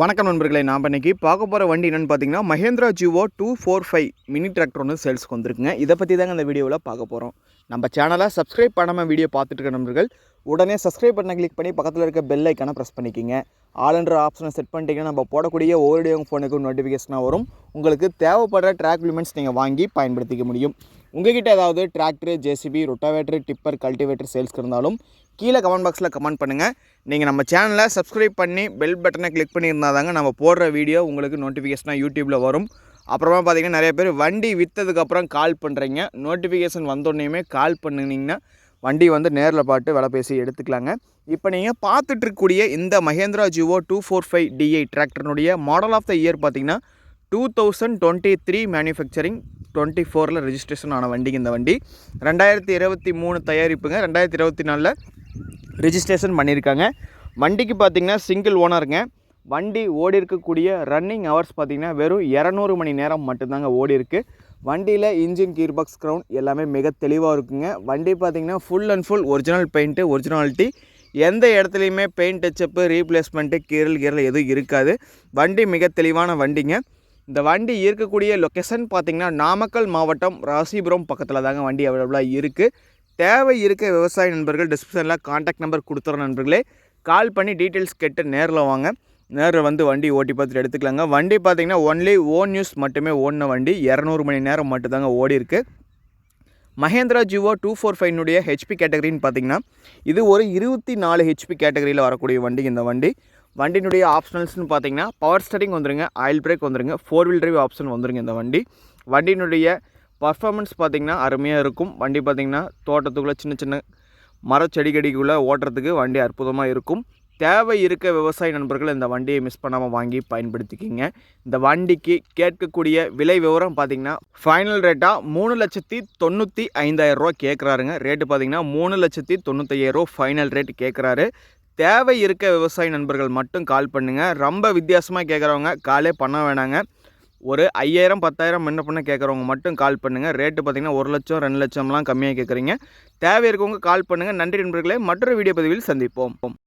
வணக்கம் நண்பர்களே நாம் இன்றைக்கி பார்க்க போகிற வண்டி என்னென்னு பார்த்தீங்கன்னா Mahindra Jivo two four five mini tractor ஒன்று சேல்ஸ்க்கு வந்திருக்குங்க. இதை பற்றி தாங்க இந்த வீடியோவில் பார்க்க போகிறோம் நம்ம சேனலை சப்ஸ்கிரைப் பண்ணாமல் வீடியோ பார்த்துட்டு இருக்க நண்பர்கள் உடனே சப்ஸ்கிரைப் பண்ண கிளிக் பண்ணி பக்கத்தில் இருக்க பெல் ஐக்கானை ப்ரெஸ் பண்ணிக்கிங்க. ஆல்ன்ற ஆப்ஷனை செட் பண்ணிட்டீங்கன்னா நம்ம போடக்கூடிய ஒவ்வொரு ஃபோனுக்கு ஃபோனுக்கும் நோட்டிஃபிகேஷனாக வரும். உங்களுக்கு தேவைப்படுற ட்ராக் லிமெண்ட்ஸ் நீங்கள் வாங்கி பயன்படுத்திக்க முடியும். உங்ககிட்ட ஏதாவது tractor JCB rotavator tipper cultivator சேல்ஸ்க்கு இருந்தாலும் கீழே கமெண்ட் பாக்ஸில் கமெண்ட் பண்ணுங்கள் நீங்கள் நம்ம சேனலை சப்ஸ்கிரைப் பண்ணி பெல் பட்டனை கிளிக் பண்ணியிருந்தால் தாங்க நம்ம போடுற வீடியோ உங்களுக்கு நோட்டிஃபிகேஷனாக யூடியூப்பில் வரும். அப்புறமா பார்த்தீங்கன்னா நிறைய பேர் வண்டி விற்றதுக்கப்புறம் கால் பண்ணுறீங்க நோட்டிஃபிகேஷன் வந்தோடனேயுமே கால் பண்ணினீங்கன்னா வண்டி வந்து நேரில் பார்த்து விலை பேசி எடுத்துக்கலாங்க. இப்போ நீங்கள் பார்த்துட்ருக்கக்கூடிய இந்த Mahindra Jivo two four five DI டிராக்டர்னுடைய model of the year பார்த்திங்கன்னா two thousand twenty three manufacturing twenty ஃபோரில் ரிஜிஸ்ட்ரேஷன் ஆன வண்டிங்க இந்த வண்டி. ரெண்டாயிரத்தி இருபத்தி மூணு தயாரிப்புங்க. ரெண்டாயிரத்தி இருபத்தி நாலில் ரிஜிஸ்ட்ரேஷன் பண்ணியிருக்காங்க வண்டிக்கு பார்த்தீங்கன்னா சிங்கிள் ஓனருங்க வண்டி ஓடி இருக்கக்கூடிய ரன்னிங் ஹவர்ஸ் பார்த்தீங்கன்னா வெறும் இரநூறு மணி நேரம் மட்டும்தாங்க ஓடி இருக்குது வண்டியில் இன்ஜின் கீர் பாக்ஸ் க்ரௌண்ட் எல்லாமே மிக தெளிவாக இருக்குங்க. வண்டி பார்த்திங்கன்னா full and full original paint originality எந்த இடத்துலையுமே பெயிண்ட் டச்சப்பு ரீப்ளேஸ்மெண்ட்டு கீரல் கீரல் எதுவும் இருக்காது. வண்டி மிக தெளிவான வண்டிங்க. இந்த வண்டி இருக்கக்கூடிய லொக்கேஷன் பார்த்திங்கன்னா நாமக்கல் மாவட்டம் ராசிபுரம் பக்கத்தில் தாங்க வண்டி அவைலபிளாக இருக்குது தேவை இருக்க விவசாய நண்பர்கள் டிஸ்கிரிப்ஷனில் காண்டாக்ட் நம்பர் கொடுத்துற நண்பர்களே. கால் பண்ணி டீட்டெயில்ஸ் கேட்டு நேரில் வாங்க. நேரில் வந்து வண்டி ஓட்டி பார்த்துட்டு எடுத்துக்கலாங்க. வண்டி பார்த்திங்கன்னா ஒன்லி ஓன் நியூஸ் மட்டுமே ஓடின வண்டி. இரநூறு மணி நேரம் மட்டும்தாங்க ஓடி இருக்குது மஹேந்திரா ஜிவோ டூ ஃபோர் ஃபைவ்னுடைய ஹெச்பி கேட்டகரின்னு பார்த்தீங்கன்னா இது ஒரு இருபத்தி நாலு ஹெச்பி கேட்டகரியில் வரக்கூடிய வண்டி இந்த வண்டி. வண்டியினுடைய ஆப்ஷனல்ஸ்னு பார்த்தீங்கன்னா பவர் ஸ்டரிங் வந்துருங்க ஆயில் பிரேக் வந்துருங்க ஃபோர் வீல் டிரைவ் ஆப்ஷன் வந்துருங்க இந்த வண்டி. வண்டியினுடைய பர்ஃபார்மன்ஸ் பார்த்திங்கன்னா அருமையாக இருக்கும். வண்டி பார்த்திங்கன்னா தோட்டத்துக்குள்ளே சின்ன சின்ன மரச்செடிகடிக்குள்ளே ஓட்டுறதுக்கு வண்டி அற்புதமாக இருக்கும். தேவை இருக்க விவசாய நண்பர்கள் இந்த வண்டியை மிஸ் பண்ணாமல் வாங்கி பயன்படுத்திக்கிங்க. இந்த வண்டிக்கு கேட்கக்கூடிய விலை விவரம் பார்த்திங்கன்னா ஃபைனல் ரேட்டாக மூணு லட்சத்தி தொண்ணூற்றி ஐந்தாயிரரூவா கேட்குறாருங்க ரேட்டு பார்த்திங்கன்னா மூணு லட்சத்தி தொண்ணூத்தையாயிரரூவா ஃபைனல் ரேட் கேட்குறாரு தேவை இருக்க விவசாய நண்பர்கள் மட்டும் கால் பண்ணுங்கள் ரொம்ப வித்தியாசமாக கேட்குறவங்க காலே பண்ண வேணாங்க. ஒரு ஐயாயிரம் பத்தாயிரம் என்ன பண்ண கேட்குறவங்க மட்டும் கால் பண்ணுங்கள் ரேட்டு பார்த்திங்கன்னா ஒரு லட்சம் ரெண்டு லட்சம்லாம் கம்மியாக கேட்குறீங்க தேவை இருக்கவங்க கால் பண்ணுங்கள் நன்றி நண்பர்களே மற்றொரு வீடியோ பதிவில் சந்திப்போம்.